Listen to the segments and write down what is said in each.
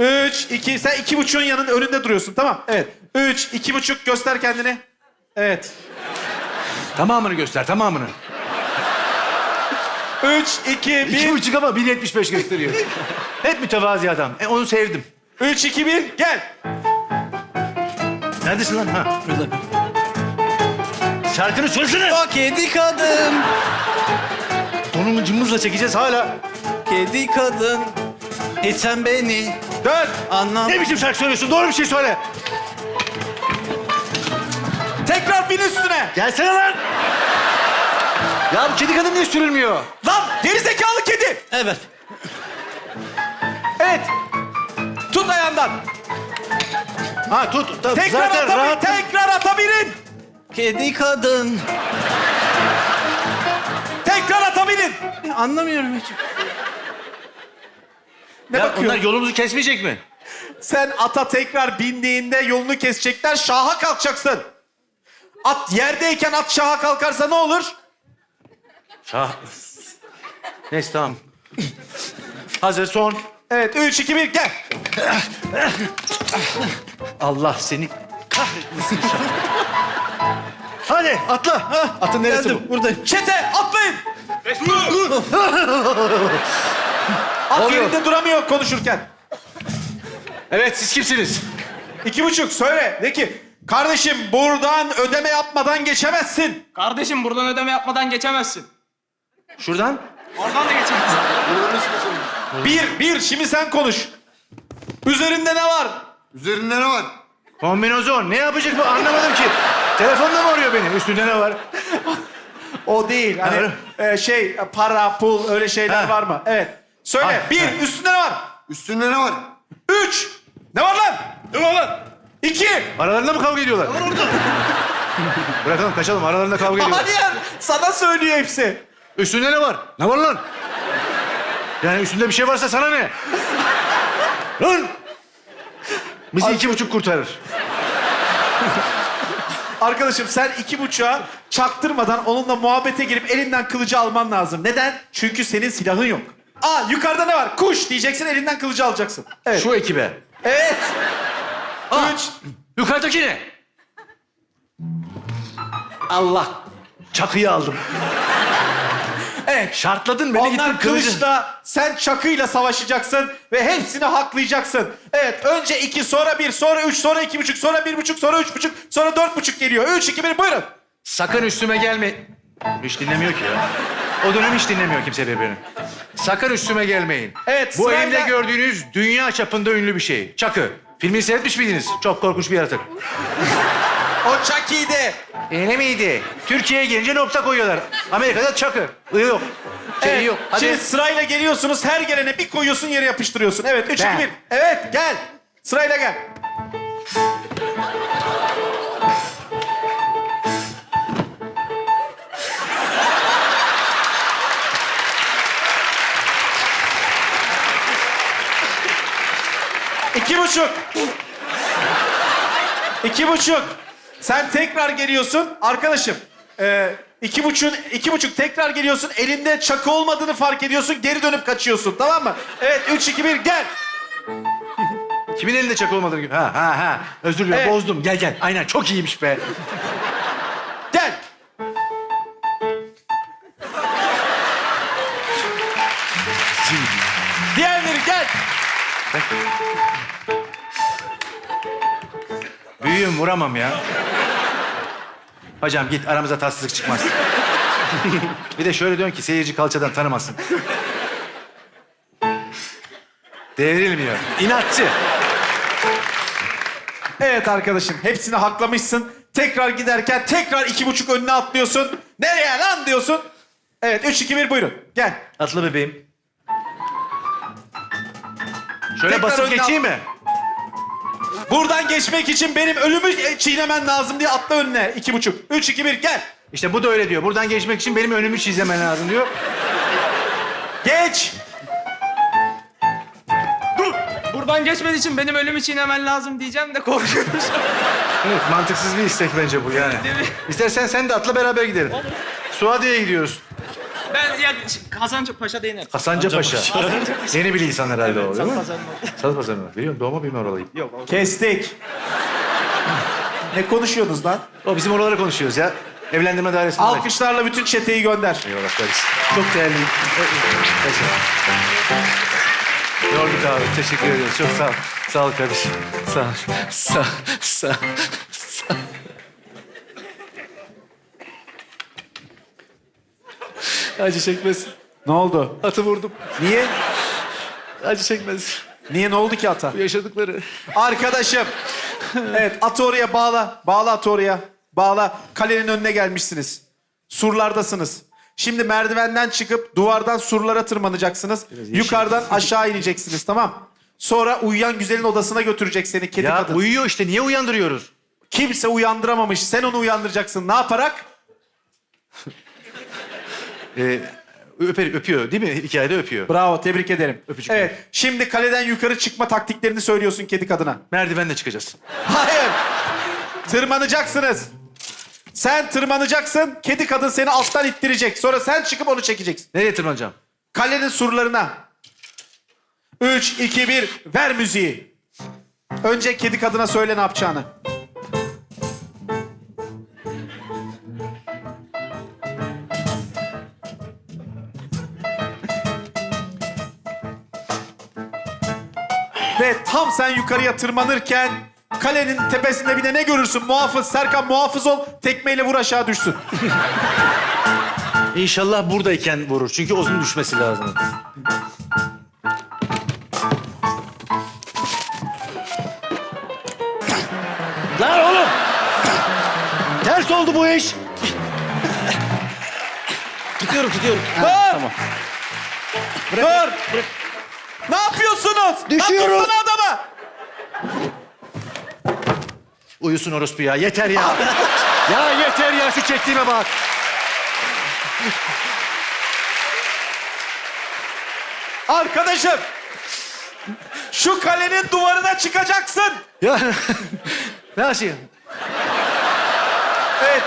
Üç, iki. Sen iki buçuğun yanında önünde duruyorsun. Tamam. Evet. Üç, iki buçuk. Göster kendini. Evet. Tamamını göster, tamamını. Üç, iki, İki bir. buçuk ama 1.75 gösteriyor. Hep mütevazi adam. E, onu sevdim. Üç, iki, bir. Gel. Neredesin lan? Ha, burada. Şarkını söylesene. O kedi kadın, Tonunu cımbızla çekeceğiz hala. kedi kadın. Hiç sen beni Dön. anlam. Ne biçim şarkı söylüyorsun? Doğru bir şey söyle. Tekrar bin üstüne. Gelsene lan. Ya bu kedi kadın niye sürülmüyor? Lan gerizekalı kedi. Evet. Evet. Tut ayağından. Ha tut. Ta- Tekrar zaten atabilin. rahat. Tekrar atabilin. Kedi kadın. Tekrar atabilin. Anlamıyorum hiç. Ne Ya bakıyorsun? onlar yolumuzu kesmeyecek mi? Sen ata tekrar bindiğinde yolunu kesecekler, şaha kalkacaksın. At yerdeyken at şaha kalkarsa ne olur? Şah. Neyse tamam. Hazır son. Evet, üç, iki, bir, gel. Allah seni kahretmesin inşallah. Hadi atla. Ha, atın neresi Geldim bu? buradayım. Çete, atlayın. At Oluyor. yerinde duramıyor konuşurken. Evet siz kimsiniz? İki buçuk, söyle. De ki, kardeşim buradan ödeme yapmadan geçemezsin. Kardeşim buradan ödeme yapmadan geçemezsin. Şuradan. Oradan da geçemezsin. Bir, bir, şimdi sen konuş. Üzerinde ne var? Üzerinde ne var? Kombinozon. Ne yapacak bu anlamadım ki. Telefonda mı arıyor beni? Üstünde ne var? O değil. Hani e, şey, para, pul, öyle şeyler Ha. var mı? Evet. Söyle. Ha, bir, ha. üstünde ne var? Üstünde ne var? Üç. Ne var lan? Ne var lan? İki. Aralarında mı kavga ediyorlar? Bırakalım kaçalım. Aralarında kavga ediyorlar. Hayır. Sana söylüyor hepsi. Üstünde ne var? Ne var lan? Yani üstünde bir şey varsa sana ne? Lan! Bizi iki buçuk kurtarır. Arkadaşım sen iki buçuğa çaktırmadan onunla muhabbete girip elinden kılıcı alman lazım. Neden? Çünkü senin silahın yok. Aa yukarıda ne var? Kuş diyeceksin elinden kılıcı alacaksın. Evet. Şu ekibe. Evet. Aa, Üç. Yukarıdaki ne? Allah. Çakıyı aldım. Evet. Şartladın beni Onlar gittin kılıcı. kılıçla, sen çakıyla savaşacaksın ve hepsini haklayacaksın. Evet, önce iki, sonra bir, sonra üç, sonra iki buçuk, sonra bir buçuk, sonra üç buçuk, sonra dört buçuk geliyor. Üç, iki, bir, buyurun. Sakın üstüme gelme. Hiç dinlemiyor ki ya. O dönem hiç dinlemiyor kimse birbirini. Sakın üstüme gelmeyin. Evet, Bu sırayla- elimde gördüğünüz dünya çapında ünlü bir şey. Çakı. Filmini seyretmiş miydiniz? Çok korkunç bir yaratık. O çakiydi. Öyle miydi? Türkiye'ye gelince nokta koyuyorlar. Amerika'da çakı. Iı yok. Şey Evet, yok. Hadi. Şimdi sırayla geliyorsunuz, her gelene bir koyuyorsun, yere yapıştırıyorsun. Evet, üç, Ben. iki, bir. Evet, gel. Sırayla gel. Buçuk. İki buçuk. Sen tekrar geliyorsun. Arkadaşım, e, iki buçuk, iki buçuk tekrar geliyorsun. Elinde çakı olmadığını fark ediyorsun. Geri dönüp kaçıyorsun. Tamam mı? Evet, üç, iki, bir, gel. Kimin elinde çakı olmadığını gibi. Ha ha ha. Özür dilerim Evet. bozdum. Gel gel. Aynen çok iyiymiş be. Gel. Diğerleri gel. Vuramam ya. Hocam git aramıza tatsızlık çıkmaz. bir de şöyle diyorsun ki seyirci kalçadan tanımasın. Devrilmiyor. İnatçı. Evet arkadaşım, hepsini haklamışsın. Tekrar giderken tekrar iki buçuk önüne atlıyorsun. Nereye lan diyorsun. Evet, üç, iki, bir, buyurun. Gel. Atla bebeğim. Şöyle Tekrar basıp önüne geçeyim mi? Buradan geçmek için benim ölümü çiğnemen lazım diye atla önüne. İki buçuk. Üç, iki, bir, gel. İşte bu da öyle diyor. Buradan geçmek için benim önümü çizmemen lazım diyor. Geç. Buradan geçmediği için benim ölümü çiğnemen lazım diyeceğim de korkuyorum. Evet, mantıksız bir istek bence bu yani. İstersen sen de atla beraber gidelim. Suadiye'ye gidiyoruz. Ben ya Hasancı Paşa değilim. Hasanca Paşa. Yeni bir lisan herhalde o değil mi? Salı pazarı mı? Biliyor musun? Doğma büyüme oralıyım. Yok. Kestik. ne konuşuyorsunuz lan? O bizim oraları konuşuyoruz ya. Evlendirme dairesinde. Alkışlarla bütün çeteyi gönder. Eyvallah kardeşim. Çok değerliyim. Yorgun abi. Teşekkür ediyoruz. Çok sağ ol. Sağ ol kardeşim. Sağ ol. Sağ Sağ Sağ Acı çekmez. Ne oldu? Atı vurdum. Niye? Acı çekmez. Niye ne oldu ki ata? Bu yaşadıkları. Arkadaşım. Evet atı oraya bağla. Bağla atı oraya. Bağla. Kalenin önüne gelmişsiniz. Surlardasınız. Şimdi merdivenden çıkıp duvardan surlara tırmanacaksınız. Yukarıdan aşağı ineceksiniz tamam. Sonra uyuyan güzelin odasına götürecek seni kedi Ya kadın. uyuyor işte. Niye uyandırıyoruz? Kimse uyandıramamış. Sen onu uyandıracaksın. Ne yaparak? Ee, öper, öpüyor değil mi? Hikayede öpüyor. Bravo tebrik ederim. Öpücük. Evet şimdi kaleden yukarı çıkma taktiklerini söylüyorsun kedi kadına. Merdivenle çıkacağız. Hayır. Tırmanacaksınız. Sen tırmanacaksın. Kedi kadın seni alttan ittirecek. Sonra sen çıkıp onu çekeceksin. Nereye tırmanacağım? Kalenin surlarına. Üç, iki, bir. Ver müziği. Önce kedi kadına söyle ne yapacağını. Tam sen yukarıya tırmanırken kalenin tepesinde bir de ne görürsün? Muhafız, Serkan muhafız ol. Tekmeyle vur aşağı düşsün. İnşallah buradayken vurur. Çünkü uzun düşmesi lazım. Lan oğlum! Ters oldu bu iş. Tutuyorum tutuyorum. Dur! Dur! Ne yapıyorsunuz? Düşüyoruz. Tutsana adamı! Uyusun orospu ya. Yeter ya. ya yeter ya. Şu çektiğime bak. Arkadaşım! Şu kalenin duvarına çıkacaksın. Ya ne yapayım? Evet.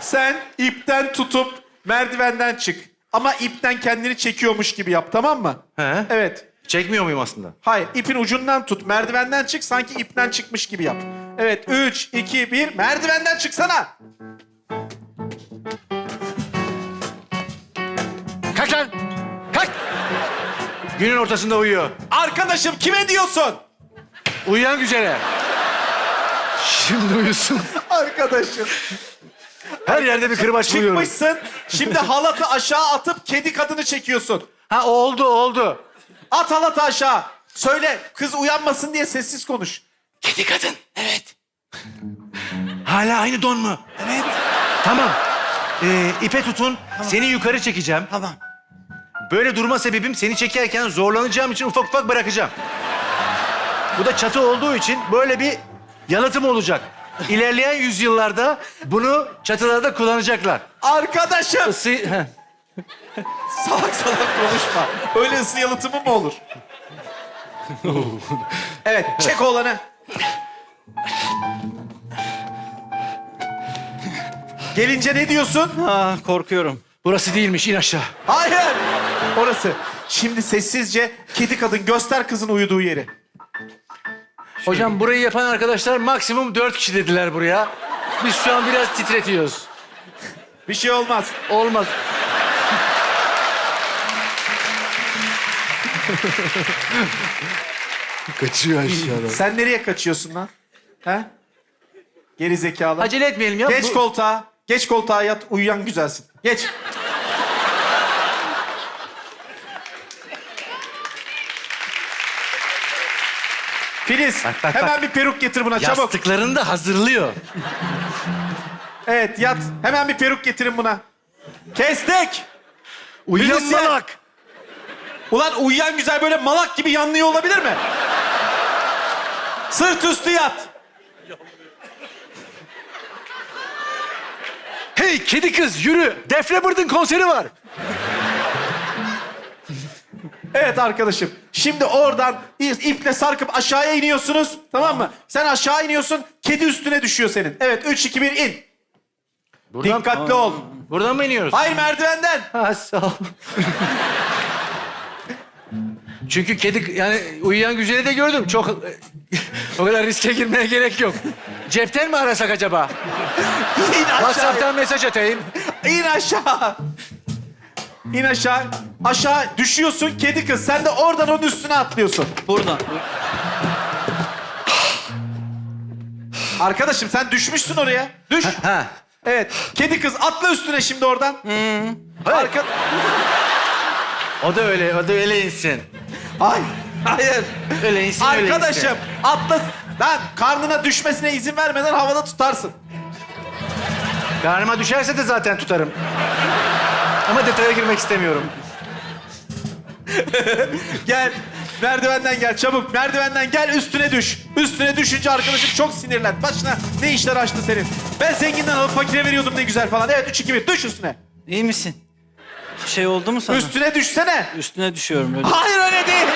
Sen ipten tutup merdivenden çık. Ama ipten kendini çekiyormuş gibi yap tamam mı? He? Evet. Çekmiyor muyum aslında? Hayır, ipin ucundan tut. Merdivenden çık, sanki ipten çıkmış gibi yap. Evet, üç, iki, bir. Merdivenden çıksana. Kalk lan! Kalk! Günün ortasında uyuyor. Arkadaşım kime diyorsun? Uyuyan güzele. Şimdi uyusun. Arkadaşım. Her yerde bir kırbaç buluyorum. Çıkmışsın. Şimdi halatı aşağı atıp kedi kadını çekiyorsun. Ha oldu oldu. At halatı aşağı. Söyle, kız uyanmasın diye sessiz konuş. Kedi kadın. Evet. Hala aynı don mu? Evet. Tamam. Ee, ipe tutun. Seni yukarı çekeceğim. Tamam. Böyle durma sebebim seni çekerken zorlanacağım için ufak ufak bırakacağım. Bu da çatı olduğu için böyle bir yalıtım olacak. İlerleyen yüzyıllarda bunu çatılarda kullanacaklar. Arkadaşım. Isı... Salak salak konuşma. Öyle ısı yalıtımı mı olur? evet, çek oğlanı. Gelince ne diyorsun? Ah korkuyorum. Burası değilmiş in aşağı. Hayır. Orası. Şimdi sessizce kedi kadın göster kızın uyuduğu yeri. Hocam burayı yapan arkadaşlar maksimum dört kişi dediler buraya. Biz şu an biraz titretiyoruz. Bir şey olmaz. Olmaz. Kaçıyor aşağıdan. Sen nereye kaçıyorsun lan? He? Geri zekalı. Acele etmeyelim ya. Geç Bu- koltuğa. Geç koltuğa yat. Uyuyan güzelsin. Geç. Filiz, Bak, bak, hemen bak. bir peruk getir buna çabuk. Yastıklarını da hazırlıyor. Evet, yat. Hemen bir peruk getirin buna. Kestik. Uyuyan Müzisyen. malak. Ulan uyuyan güzel böyle malak gibi yanlıyor olabilir mi? Sırt üstü yat. Hey kedi kız yürü. Def Leppard'ın konseri var. Evet arkadaşım. Şimdi oradan iple sarkıp aşağıya iniyorsunuz. Tamam mı? Sen aşağı iniyorsun. Kedi üstüne düşüyor senin. Evet 3 2 1 in. Dikkatli ol. Buradan mı iniyoruz? Hayır merdivenden. Ha, sağ ol. Çünkü kedi yani uyuyan güzeli de gördüm. Çok o kadar riske girmeye gerek yok. Cepten mi arasak acaba? İn aşağı. WhatsApp'tan mesaj atayım. İn aşağı. İn aşağı. Aşağı düşüyorsun kedi kız. Sen de oradan onun üstüne atlıyorsun. Buradan. Arkadaşım sen düşmüşsün oraya. Düş. Ha. Evet. Kedi kız atla üstüne şimdi oradan. Arka... O da öyle, o da öyle insin. Hayır. Hayır. Öyle insin, öyle insin. Arkadaşım atla. Lan karnına düşmesine izin vermeden havada tutarsın. Karnıma düşerse de zaten tutarım. Ama detaya girmek istemiyorum. Gel. Merdivenden gel çabuk. Merdivenden gel üstüne düş. Üstüne düşünce arkadaşım çok sinirlen. Başına ne işler açtı senin. Ben zenginden alıp fakire veriyordum ne güzel falan. Evet üç, iki, bir. Düş üstüne. İyi misin? Şey oldu mu sana? Üstüne düşsene. Üstüne düşüyorum böyle. Hayır öyle değil.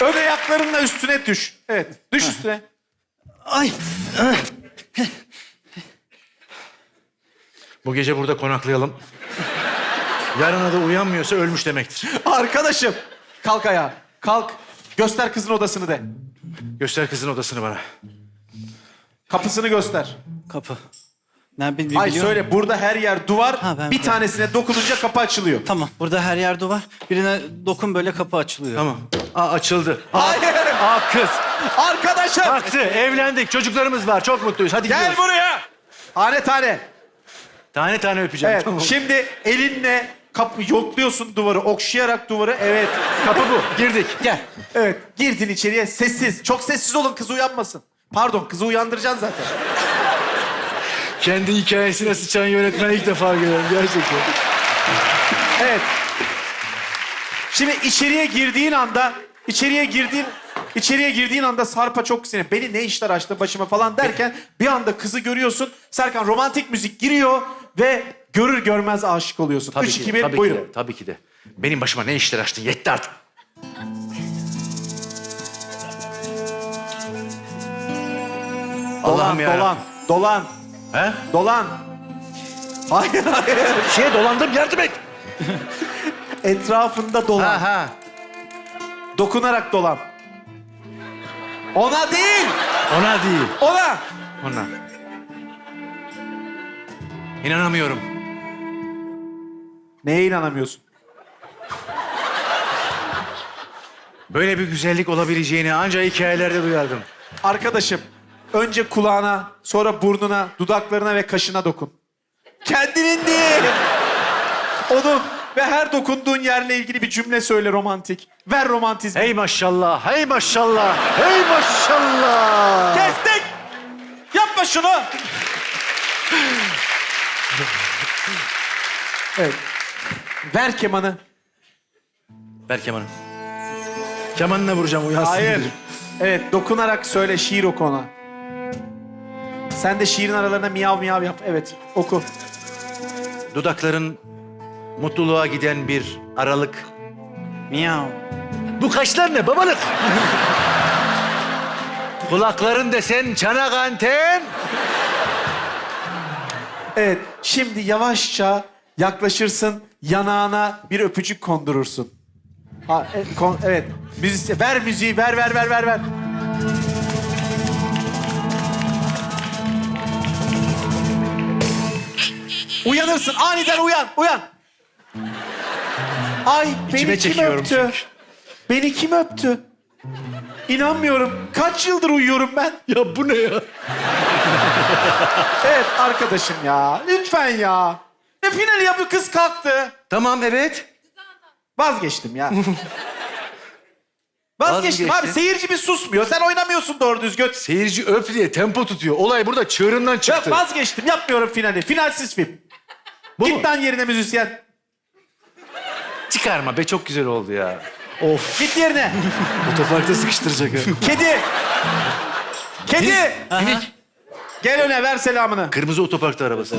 Ön ayaklarınla üstüne düş. Evet. Düş üstüne. Ay. Bu gece burada konaklayalım. Yarına da uyanmıyorsa ölmüş demektir. Arkadaşım. Kalk ayağa. Kalk. Göster kızın odasını de. Göster kızın odasını bana. Kapısını göster. Kapı. Ne bil, Ay biliyorum. söyle burada her yer duvar. Ha, ben bir biliyorum. tanesine dokununca kapı açılıyor. Tamam. Burada her yer duvar. Birine dokun böyle kapı açılıyor. Tamam. Aa açıldı. Aa, Hayır. aa kız. Arkadaşım. Baktı, evlendik, çocuklarımız var. Çok mutluyuz. Hadi Gel gidiyoruz. buraya. Tane tane. Tane tane öpeceğim. Evet. Tamam. Şimdi elinle kapı yokluyorsun duvarı, okşayarak duvarı. Evet. Kapı bu. Girdik. Gel. Evet. Girdin içeriye sessiz. Çok sessiz olun kız uyanmasın. Pardon kızı uyandıracaksın zaten. Kendi hikayesine sıçan yönetmen ilk defa görüyorum gerçekten. Evet. Şimdi içeriye girdiğin anda, içeriye girdiğin içeriye girdiğin anda Sarp'a çok sinir. Beni ne işler açtı başıma falan derken bir anda kızı görüyorsun. Serkan romantik müzik giriyor ve görür görmez aşık oluyorsun. Tabii 3 ki, 2 1 tabii buyurun. Ki de, tabii ki de. Benim başıma ne işler açtın? Yetti artık. Dolan, Allah'ım ya. dolan, dolan, He? dolan. Hayır, hayır. Şeye dolandım yardım et. Etrafında dolan. Ha ha. Dokunarak dolan. Ona değil, Ona değil. ona. Ona. İnanamıyorum. Neye inanamıyorsun? Böyle bir güzellik olabileceğini ancak hikayelerde duyardım. Arkadaşım, önce kulağına, sonra burnuna, dudaklarına ve kaşına dokun. Kendinin değil. Onu ve her dokunduğun yerle ilgili bir cümle söyle romantik. Ver romantizmi. Hey maşallah, hey maşallah, hey maşallah. Kestik. Yapma şunu. Evet. Ver kemanı. Ver kemanı. Kemanına vuracağım uyansın. Hayır. Evet, dokunarak söyle şiir oku ona. Sen de şiirin aralarına miyav miyav yap. Evet, oku. Dudakların mutluluğa giden bir aralık. Miyav. Bu kaşlar ne babalık? Kulakların desen çanak anten. Evet, şimdi yavaşça yaklaşırsın, yanağına bir öpücük kondurursun. Ha, e, kon- evet, müzik, ver müziği, ver, ver, ver, ver, ver. Uyanırsın, aniden uyan, uyan. Ay, beni İçime kim çekiyorum öptü? çünkü. Beni kim öptü? İnanmıyorum. Kaç yıldır uyuyorum ben? Ya bu ne ya? Evet arkadaşım ya. Lütfen ya. Ne finali ya bu kız kalktı. Tamam evet. Vazgeçtim ya. Vazgeçtim Vazgeçtin. abi. Seyirci bir susmuyor. Sen oynamıyorsun doğru düzgün. Seyirci öp diye tempo tutuyor. Olay burada çığırından Ya çıktı. vazgeçtim. Yapmıyorum finali. Finalsiz film. Bu Git mu? lan yerine müzisyen. Çıkarma be çok güzel oldu ya. Of. Git yerine. Otoparkta sıkıştıracak ha. Kedi. Kedi. Gel öne ver selamını. Kırmızı otoparkta arabası.